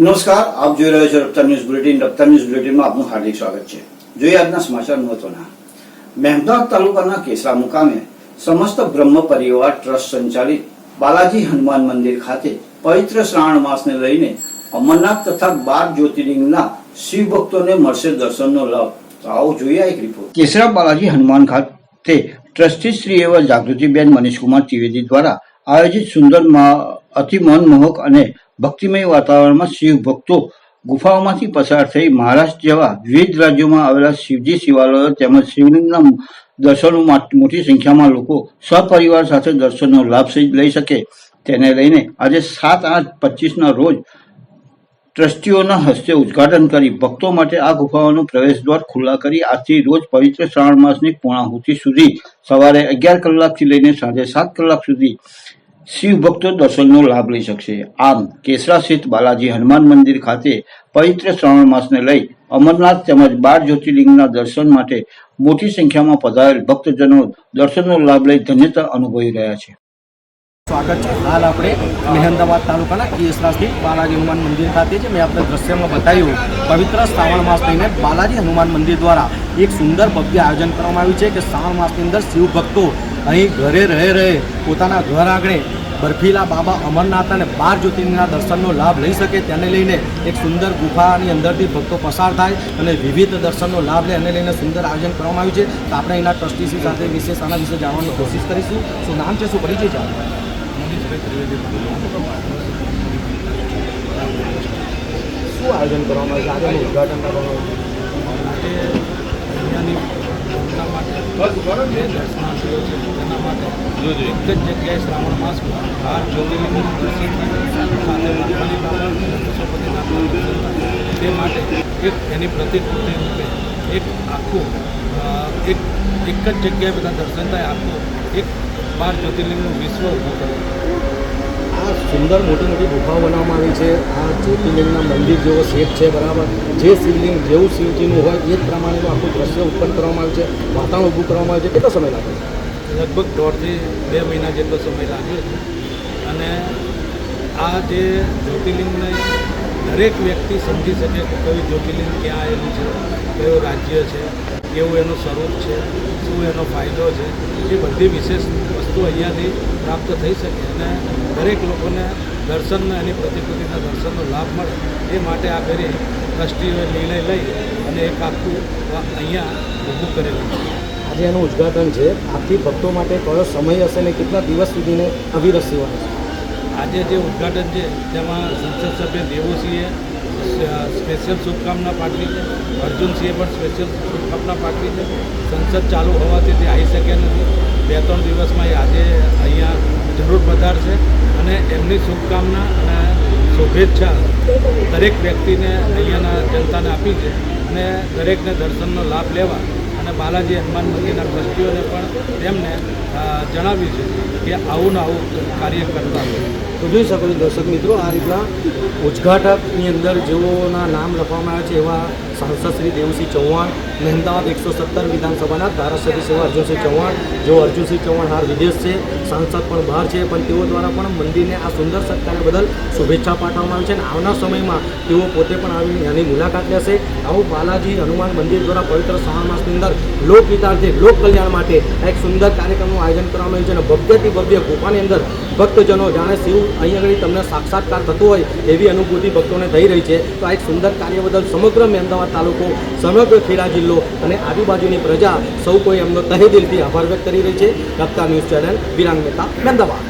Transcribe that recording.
નમસ્કાર, આપ જોઈ રહ્યા છો Raftaar news bulletin. Raftaar news બુલેટિનમાં આપનું હાર્દિક સ્વાગત છે. જોઈએ આજના સમાચાર મહત્વના. મહેમદાવાદ તાલુકાના કેસરા મુકામે સમસ્ત બ્રહ્મ પરિવાર ટ્રસ્ટ સંચાલિત બાલાજી હનુમાન મંદિર ખાતે પવિત્ર શ્રાવણ માસને લઈને અમરનાથ તથા બાર જ્યોતિર્લિંગના શિવ ભક્તોને મળશે દર્શનનો લાભ. તો આવો જોઈએ એક રિપોર્ટ કેસરા બાલાજી હનુમાન ખાતે ટ્રસ્ટી શ્રી એવા જાગૃતિબેન મનીષકુમાર ત્રિવેદી દ્વારા આયોજિત સુંદર અતિ મનમોહક અને ભક્તિમય વાતાવરણમાં શિવ ભક્તો ગુફાઓમાંથી પસાર થઈ મહારાષ્ટ્ર જેવા વિવિધ રાજ્યોમાં આવેલા શિવજી શિવાલયો તેમજ શિવલિંગના દર્શનો મોટી સંખ્યામાં લોકો સપરિવાર સાથે દર્શનનો લાભ લઈ શકે તેને લઈને આજે સાત આઠ પચીસના રોજ ટ્રસ્ટીઓના હસ્તે ઉદ્ઘાટન કરી ભક્તો માટે આ ગુફાઓનો પ્રવેશ દ્વાર ખુલ્લા કરી આજથી રોજ પવિત્ર શ્રાવણ માસની પૂર્ણાહુતિ સુધી સવારે અગિયાર કલાકથી લઈને સાંજે સાત કલાક સુધી શિવ ભક્તો દર્શનનો લાભ લઈ શકશે. આમ, કેસરા સ્થિત બાલાજી હનુમાન મંદિર ખાતે પવિત્ર શ્રાવણ માસને લઈ અમરનાથ તેમજ બાર જ્યોતિર્લિંગના દર્શન માટે મોટી સંખ્યામાં પધારેલ ભક્તજનો દર્શનનો લાભ લઈ ધન્યતા અનુભવી રહ્યા છે. સ્વાગત છે. હાલ આપણે મહેમદાબાદ તાલુકાના કેસરા સ્થિત બાલાજી હનુમાન મંદિર ખાતે છે. મેં આપણે દ્રશ્યમાં બતાવ્યું, પવિત્ર શ્રાવણ માસ લઈને બાલાજી હનુમાન મંદિર દ્વારા એક સુંદર ભવ્ય આયોજન કરવામાં આવ્યું છે કે શ્રાવણ માસની અંદર શિવ ભક્તો અહીં ઘરે રહે રહે, પોતાના ઘર આંગણે બર્ફીલા બાબા અમરનાથ અને બાર જ્યોતિર્લિંગના દર્શનનો લાભ લઈ શકે તેને લઈને એક સુંદર ગુફાની અંદરથી ભક્તો પસાર થાય અને વિવિધ દર્શનનો લાભ લે એને લઈને સુંદર આયોજન કરવામાં આવ્યું છે. તો આપણે એના ટ્રસ્ટીસી સાથે વિશેષ આના વિશે જાણવાની કોશિશ કરીશું. શું નામ છે શું પરિચય છે? શું આયોજન કરવામાં આવ્યું છે? આજે ઉદઘાટન કરવામાં આવ્યું છે એક જ જગ્યાએ શ્રાવણ માસમાં દર્શન થાય સાથે માટે એક એની પ્રતિકૃતિ રૂપે એક આખું એક એક જ જગ્યાએ બધા દર્શન થાય, આખું એક બાર જ્યોતિર્લિંગનું વિશ્વ ઊભું કરે. આ સુંદર મોટી મોટી ગુફાઓ બનાવવામાં આવી છે. આ જ્યોતિર્લિંગના મંદિર જેવો શેપ છે, બરાબર. જે શિવલિંગ જેવું શિવજીનું હોય, એ જ પ્રમાણેનું આખું દ્રશ્ય ઉત્પન્ન કરવામાં આવ્યું છે. વાતાવરણ ઊભું કરવામાં આવ્યું છે. કેટલો સમય લાગે લગભગ દોઢથી બે મહિના જેટલો સમય લાગ્યો છે. અને આ જે જ્યોતિર્લિંગને દરેક વ્યક્તિ સમજી શકે કે કયું જ્યોતિર્લિંગ ક્યાં આવેલું છે, કયું રાજ્ય છે, કેવું એનું સ્વરૂપ છે, શું એનો ફાયદો છે, એ બધી વિશેષ વસ્તુ અહીંયાથી પ્રાપ્ત થઈ શકે. અને દરેક લોકોને દર્શનનો એની પ્રતિકૃતિના દર્શનનો લાભ મળે એ માટે આ ફેરી ટ્રસ્ટીઓએ નિર્ણય લઈ અને એક આખું અહીંયા ઊભું કરેલું છે. આજે એનું ઉદ્ઘાટન છે. આથી ભક્તો માટે કયો સમય હશે ને કેટલા દિવસ સુધીને અવિરત સેવા હશે આજે જે ઉદ્ઘાટન છે તેમાં સંસદ સભ્ય દેવુસિંહે સ્પેશિયલ શુભકામના પાઠવી છે. અર્જુનસિંહે પણ સ્પેશિયલ શુભકામના પાઠવી છે. સંસદ ચાલુ હોવાથી તે આવી શક્યા નથી. બે ત્રણ દિવસમાં એ આજે અહીંયા જરૂર પધારશે. અને એમની શુભકામના અને શુભેચ્છા દરેક વ્યક્તિને અહીંયાના જનતાને આપી છે અને દરેકને દર્શનનો લાભ લેવા અને બાલાજી હનુમાન મંદિરના ટ્રસ્ટીઓને પણ તેમને જણાવ્યું છે કે આવું ને આવું કાર્ય કરતા તો જોઈ શકો છો દર્શક મિત્રો, આ રીતના ઉદઘાટકની અંદર જેઓના નામ લખવામાં આવ્યા છે એવા સાંસદ શ્રી દેવસિંહ ચૌહાણ, મહેમદાવાદ એકસો સત્તર વિધાનસભાના ધારાસભ્ય સેવા અર્જુનસિંહ ચૌહાણ જો અર્જુનસિંહ ચૌહાણ હાલ વિદેશ છે, સાંસદ પણ બહાર છે, પણ તેઓ દ્વારા પણ મંદિરને આ સુંદર સત્કાર્ય બદલ શુભેચ્છા પાઠવવામાં આવી છે અને આવનાર સમયમાં તેઓ પોતે પણ આવી એની મુલાકાત લેશે. આવું બાલાજી હનુમાન મંદિર દ્વારા પવિત્ર શ્રાવણ માસની અંદર લોક હિતાર્થે લોક કલ્યાણ માટે એક સુંદર કાર્યક્રમનું આયોજન કરવામાં આવ્યું છે અને ભવ્યથી ભવ્ય ગુફાની અંદર ભક્તજનો જાણે શિવ અહીં આગળ તમને સાક્ષાત્કાર થતો હોય એવી અનુભૂતિ ભક્તોને થઈ રહી છે. તો આ એક સુંદર કાર્ય બદલ સમગ્ર મહેમદાવાદ તાલુકો સમગ્ર ખેડા જિલ્લો અને આજુબાજુની પ્રજા સૌ કોઈ એમનો તહે દિલથી આભાર વ્યક્ત કરી રહી છે. Raftaar news channel Virang Mehta Mehmedabad